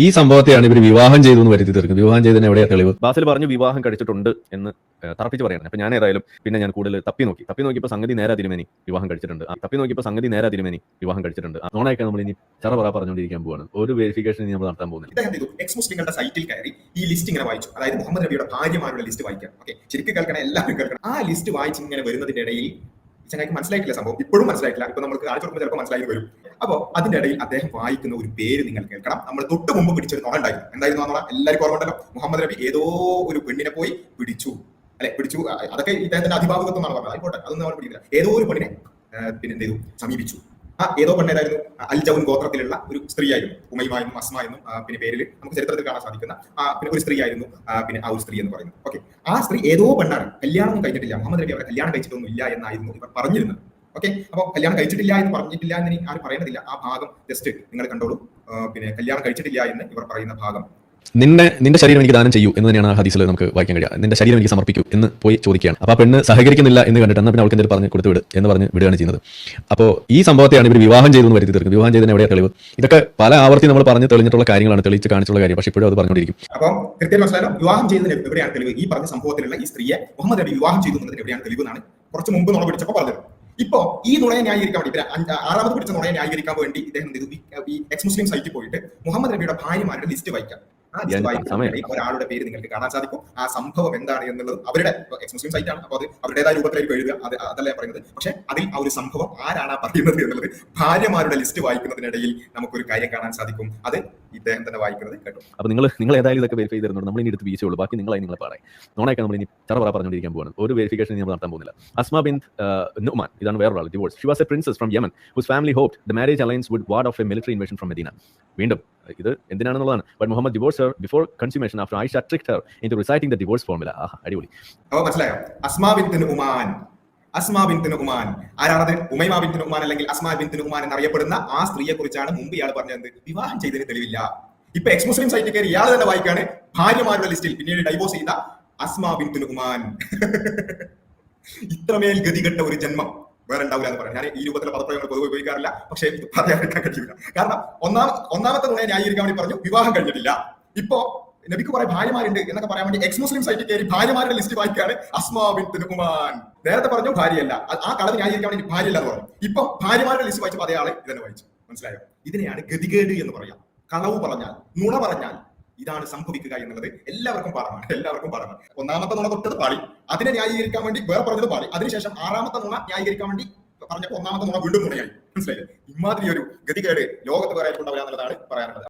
ഈ സംഭവത്തെയാണ് ഇവർ വിവാഹം ചെയ്തു എന്ന് വരുത്തി തീർക്കുന്നത്. വിവാഹം ചെയ്തതിന് എവിടെയാ തെളിവ്? ബാസിൽ പറഞ്ഞു വിവാഹം കഴിച്ചിട്ടുണ്ട് എന്ന് തറപ്പിച്ച് പറയണം. അപ്പൊ ഞാൻ ഏതായാലും പിന്നെ ഞാൻ കൂടുതൽ തപ്പി നോക്കി. തപ്പി നോക്കിയപ്പോൾ സംഗതി നേരെ തിരുമേനി വിവാഹം കഴിച്ചിട്ടുണ്ട്. തപ്പി നോക്കിയപ്പോൾ സംഗതി നേരെ തിരുമേനി വിവാഹം കഴിച്ചിട്ടുണ്ട്. നോണയൊക്കെ നമ്മൾ ഇനി ചറ പറ പറഞ്ഞുകൊണ്ടിരിക്കാൻ പോവാണ്. ഒരു വെരിഫിക്കേഷൻ ഇനി നമ്മൾ നടത്താൻ പോകുന്നില്ല. ഇദ്ദേഹം എക്സ് മുസ്ലിങ്ങളുടെ സൈറ്റിൽ കയറി ഈ ലിസ്റ്റ് ഇങ്ങനെ വായിച്ചു. അതായത് മുഹമ്മദ് നബിയുടെ ഭാര്യമാരുടെ ലിസ്റ്റ് വായിക്കാം. ഓക്കെ? ശരിക്കും കേൾക്കണം എല്ലാവരും കേൾക്കണം. ആ ലിസ്റ്റ് വായിച്ച് ഇങ്ങനെ വരുന്നതിന്റെ ഇടയിൽ ചങ്ങായിക്ക് മനസ്സിലായിട്ടില്ല സംഭവം. ഇപ്പോഴും മനസ്സിലായിട്ടില്ല. ഇപ്പൊ നമുക്ക് കാണിച്ചു കൊടുക്കുമ്പോൾ ചിലപ്പോൾ മനസ്സിലായി വരും. അപ്പോൾ അതിന്റെ ഇടയിൽ അദ്ദേഹം വായിക്കുന്ന ഒരു പേര് നിങ്ങൾ കേൾക്കണം. നമ്മൾ തൊട്ട് മുമ്പ് പിടിച്ചൊരു നോൺ ഉണ്ടായിരുന്നു. എന്തായിരുന്നു ആ എല്ലാവർക്കും ഓർമ്മ മുഹമ്മദ് നബി ഏതോ ഒരു പെണ്ണിനെ പോയി പിടിച്ചു. അല്ലെ? പിടിച്ചു. അതൊക്കെ ഇദ്ദേഹത്തിന്റെ അധിഭാവകത്വം എന്നാണ് പറഞ്ഞത്. ആയിക്കോട്ടെ. അതൊന്നും നമ്മൾ പിടിക്കില്ല. ഏതോ ഒരു പെണ്ണിനെ പിന്നെ എന്ത് ചെയ്തു? സമീപിച്ചു. ആ ഏതോ പെണ്ണേതായിരുന്നു അൽ ജൗൻ ഗോത്രത്തിലുള്ള ഒരു സ്ത്രീയായിരുന്നു. ഉമൈമ എന്നും അസ്മ എന്നും പിന്നെ പേരിൽ നമുക്ക് ചരിത്രത്തിൽ കാണാൻ സാധിക്കുന്ന പിന്നെ ഒരു സ്ത്രീ ആയിരുന്നു പിന്നെ ആ ഒരു സ്ത്രീ എന്ന് പറയുന്നത്. ഓക്കെ. ആ സ്ത്രീ ഏതോ പെണ്ണാണ്. കല്യാണം കഴിഞ്ഞിട്ടില്ല. മുഹമ്മദ് നബി അവരെ കല്യാണം കഴിച്ചിട്ടൊന്നും ഇല്ല എന്നായിരുന്നു ഇവർ പറഞ്ഞിരുന്നത്. ഓക്കെ അപ്പോൾ കല്യാണം കഴിച്ചിട്ടില്ല എന്ന് പറഞ്ഞിട്ടില്ല എന്ന് ആരും പറയേണ്ടതില്ല. ആ ഭാഗം ജസ്റ്റ് നിങ്ങൾ കണ്ടോളൂ. പിന്നെ കല്യാണം കഴിച്ചിട്ടില്ല എന്ന് ഇവർ പറയുന്ന ഭാഗം. നിന്നെ നിന്റെ ശരീരം എനിക്ക് ദാനം ചെയ്യൂ എന്ന് തന്നെയാണ് ആ ഹദീസിൽ നമുക്ക് വായിക്കാൻ കഴിയുക. നിന്റെ ശരീരം എനിക്ക് സമർപ്പിക്കൂ എന്ന് പോയി ചോദിക്കുകയാണ്. അപ്പോൾ ആ പെണ്ണ് സഹകരിക്കുന്നില്ല എന്ന് കണ്ടിട്ട് എന്നാൽ പിന്നെ അവൾക്ക് എന്തെങ്കിലും പറഞ്ഞ് കൊടുത്തു വിട് എന്ന് പറഞ്ഞ് വിടുകയാണ് ചെയ്യുന്നത്. അപ്പോൾ ഈ സംഭവത്തെയാണ് ഇവർ വിവാഹം ചെയ്തു എന്ന് വരുത്തി തീർക്കുന്നത്. വിവാഹം ചെയ്തതിന് എവിടെയാണ് തെളിവ്? ഇതൊക്കെ പല ആവർത്തി നമ്മൾ പറഞ്ഞ് തെളിഞ്ഞിട്ടുള്ള കാര്യങ്ങളാണ് തെളിയിച്ച് കാണിച്ചുള്ള കാര്യം. പക്ഷേ ഇപ്പോഴും അത് പറഞ്ഞുകൊണ്ടിരിക്കും. അപ്പോൾ കൃത്യമായി വിവാഹം ചെയ്തതിന് എവിടെയാണ് തെളിവ്? ഈ പറഞ്ഞ സംഭവത്തിലുള്ള ഈ സ്ത്രീയെ മുഹമ്മദ് നബി വിവാഹം ചെയ്തു എന്നതിന് എവിടെയാണ് തെളിവ് എന്നാണ് കുറച്ച് മുമ്പ് നമ്മൾ പിടിച്ചപ്പോൾ പറഞ്ഞത്. ഇപ്പോ ഈ നുണയെ ന്യായീകരിക്കാൻ വേണ്ടി ഇവർ ആറാമത് പിടിച്ച നുണയെ ന്യായീകരിക്കാൻ വേണ്ടി ഇദ്ദേഹം? ഈ- എക്സ് മുസ്ലിം സൈറ്റിൽ പോയിട്ട് മുഹമ്മദ് നബിയുടെ ഭാര്യമാരുടെ ലിസ്റ്റ് വായിക്കാം. ആ ലിസ്റ്റ്. ഒരാളുടെ പേര് നിങ്ങൾക്ക് കാണാൻ സാധിക്കും. ആ സംഭവം എന്താണ് എന്നുള്ളത് അവരുടെ എക്സ് മുസ്ലിം സൈറ്റ് ആണ്. അപ്പോൾ അത് അവരുടേതായ രൂപത്തിലേക്ക് എഴുതുക. അത് അതല്ല പറയുന്നത്. പക്ഷെ അതിൽ ആ ഒരു സംഭവം ആരാണ് പറയുന്നത് എന്നുള്ളത് ഭാര്യമാരുടെ ലിസ്റ്റ് വായിക്കുന്നതിനിടയിൽ നമുക്കൊരു കാര്യം കാണാൻ സാധിക്കും. അത് ഇദ്ദേഹം തന്നെ വായിക്കുന്നത് കേട്ടോ. അപ്പോൾ നിങ്ങൾ നിങ്ങൾ ഏതായാലും ഇതൊക്കെ വെരിഫൈ ചെയ്തിരുന്നുണ്ട് നമ്മൾ ഇനി എടുത്ത് വീഴ്ചയുള്ളൂ ബാക്കി നിങ്ങളായി നിങ്ങളെ പാടായി നോണയൊക്കെ നമ്മൾ ഇനി ചറ പറ പറഞ്ഞുകൊണ്ടിരിക്കാൻ പോകുന്നത് ഒരു വെരിഫിക്കേഷൻ നമ്മൾ നടത്താൻ പോകുന്നില്ല. അസ്മ ബിൻ നുമാൻ ഇതാണ് വേറൊരാൾ divorce she was a princess from Yemen whose family hope the marriage alliance would ward off a military invasion from Medina വീണ്ടും ഇത് എന്തിനാണെന്നുള്ളതാണ്. But Muhammad divorce her before consummation after I instructed her in to reciting the divorce formula ആഹാ അടിപൊളി. അപ്പൊ മനസ്സിലായോ? അസ്മാ bin ഉമാൻ Asma bin ഉമാൻ ആരാണത്? Umaima bin ഉമാൻ അല്ലെങ്കിൽ അസ്മാ bin ഉമാൻ എന്നറിയപ്പെടുന്ന ആ സ്ത്രീയെ കുറിച്ചാണ് മുമ്പ് ഇയാൾ പറഞ്ഞത്. വിവാഹം ചെയ്തതിന് തെളിവില്ല. ഇപ്പൊ എക്സ് മുസ്ലിം സൈറ്റിൽ കയറി ഇയാൾ തന്നെ വായിക്കാണ്. ഭാര്യമാരുടെ ലിസ്റ്റിൽ പിന്നീട് ഡൈവോഴ്സ് ചെയ്ത അസ്മാ ബിൻ ഉമാൻ ഇത്രമേൽ ഗതികെട്ട ഒരു ജന്മം വേറെ ഉണ്ടാവില്ല എന്ന് പറയാം. ഞാൻ ഈ രൂപത്തിലെ പദപ്രയോഗങ്ങൾ പൊതുവെ ഉപയോഗിക്കാറില്ല. പക്ഷേ ഇത് കഴിയില്ല കാരണം ഒന്നാം ഒന്നാമത്തെ നുണയെ ന്യായീകരിക്കാൻ വേണ്ടി പറഞ്ഞു വിവാഹം കഴിഞ്ഞിട്ടില്ല. ഇപ്പോ നബിക്ക് കുറെ ഭാര്യമാരുണ്ട് എന്നൊക്കെ പറയാൻ വേണ്ടി എക്സ് മുസ്ലിം സൈറ്റിൽ കയറി ഭാര്യമാരുടെ ലിസ്റ്റ് വായിക്കാണ് അസ്മാ തുനുകുമാൻ നേരത്തെ പറഞ്ഞു ഭാര്യയല്ല. ആ കളവ് ന്യായീകരിക്കാൻ വേണ്ടി ഭാര്യയല്ല എന്ന് പറഞ്ഞു. ഇപ്പൊ ഭാര്യമാരുടെ ലിസ്റ്റ് വായിച്ചപ്പോൾ അതേ ആളെ ഇതന്നെ വായിച്ചു. മനസ്സിലായോ? ഇതിനെയാണ് ഗതികേട് എന്ന് പറയാം. കളവ് പറഞ്ഞാൽ നുണ പറഞ്ഞാൽ ഇതാണ് സംഭവിക്കുക എന്നുള്ളത് എല്ലാവർക്കും പറഞ്ഞു എല്ലാവർക്കും പറഞ്ഞു ഒന്നാമത്തെ നുണ തൊട്ടത് പാടി അതിനെ ന്യായീകരിക്കാൻ വേണ്ടി വേറെ പറഞ്ഞത് പാടി അതിനുശേഷം ആറാമത്തെ നുണ ന്യായീകരിക്കാൻ വേണ്ടി പറഞ്ഞപ്പോൾ ഒന്നാമത്തെ നുണ വീണ്ടും നുണയായി. മനസ്സിലായില്ലേ? ഇമാതിരി ഒരു ഗതികേട് ലോകത്ത് വേറെ ഉണ്ടാവില്ല എന്നുള്ളതാണ് പറയാനുള്ളത്.